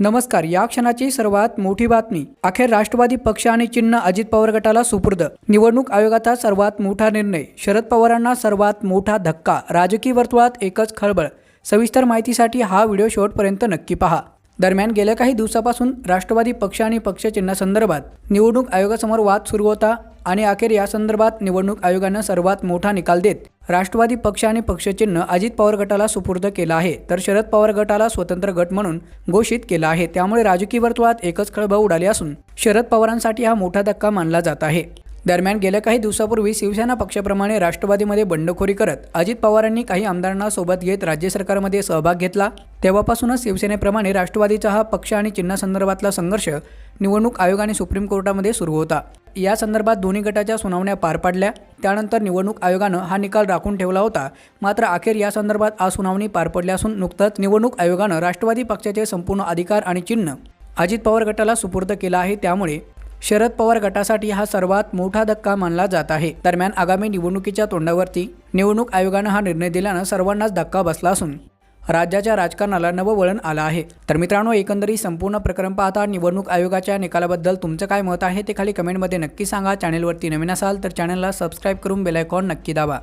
नमस्कार या क्षणाची सर्वात मोठी बातमी. अखेर राष्ट्रवादी पक्ष आणि चिन्ह अजित पवार गटाला सुपूर्द. निवडणूक आयोगाचा सर्वात मोठा निर्णय. शरद पवारांना सर्वात मोठा धक्का. राजकीय वर्तुळात एकच खळबळ. सविस्तर माहितीसाठी हा व्हिडिओ शेवटपर्यंत नक्की पहा. दरम्यान गेल्या काही दिवसापासून राष्ट्रवादी पक्ष आणि पक्ष चिन्हासंदर्भात निवडणूक आयोगासमोर वाद सुरू होता आणि अखेर या संदर्भात निवडणूक आयोगानं सर्वात मोठा निकाल देत राष्ट्रवादी पक्ष आणि पक्षचिन्ह अजित पवार गटाला सुपूर्द केला आहे. तर शरद पवार गटाला स्वतंत्र गट म्हणून घोषित केला आहे. त्यामुळे राजकीय वर्तुळात एकच खळबळ उडाली असून शरद पवारांसाठी हा मोठा धक्का मानला जात आहे. दरम्यान गेल्या काही दिवसापूर्वी शिवसेना पक्षाप्रमाणे राष्ट्रवादीमध्ये बंडखोरी करत अजित पवारांनी काही आमदारांना सोबत घेत राज्य सरकारमध्ये सहभाग घेतला. तेव्हापासूनच शिवसेनेप्रमाणे राष्ट्रवादीचा हा पक्ष आणि चिन्हासंदर्भातला संघर्ष निवडणूक आयोग आणि सुप्रीम कोर्टामध्ये सुरू होता. या संदर्भात दोन्ही गटाच्या सुनावण्या पार पाडल्या. त्यानंतर निवडणूक आयोगानं हा निकाल राखून ठेवला होता. मात्र अखेर या संदर्भात आज सुनावणी पार पडली असून नुकतंच निवडणूक आयोगानं राष्ट्रवादी पक्षाचे संपूर्ण अधिकार आणि चिन्ह अजित पवार गटाला सुपूर्द केला आहे. त्यामुळे शरद पवार गटासाठी हा सर्वात मोठा धक्का मानला जात आहे. दरम्यान आगामी निवडणुकीच्या तोंडावरती निवडणूक आयोगानं हा निर्णय दिल्यानं सर्वांनाच धक्का बसला असून राज्याच्या राजकारणाला नवं वळण आलं आहे. तर मित्रांनो एकंदरीत संपूर्ण प्रकरण पाहता निवडणूक आयोगाच्या निकालाबद्दल तुमचं काय मत आहे ते खाली कमेंटमध्ये नक्की सांगा. चॅनेलवरती नवीन असाल तर चॅनलला सबस्क्राईब करून बेलायकॉन नक्की दाबा.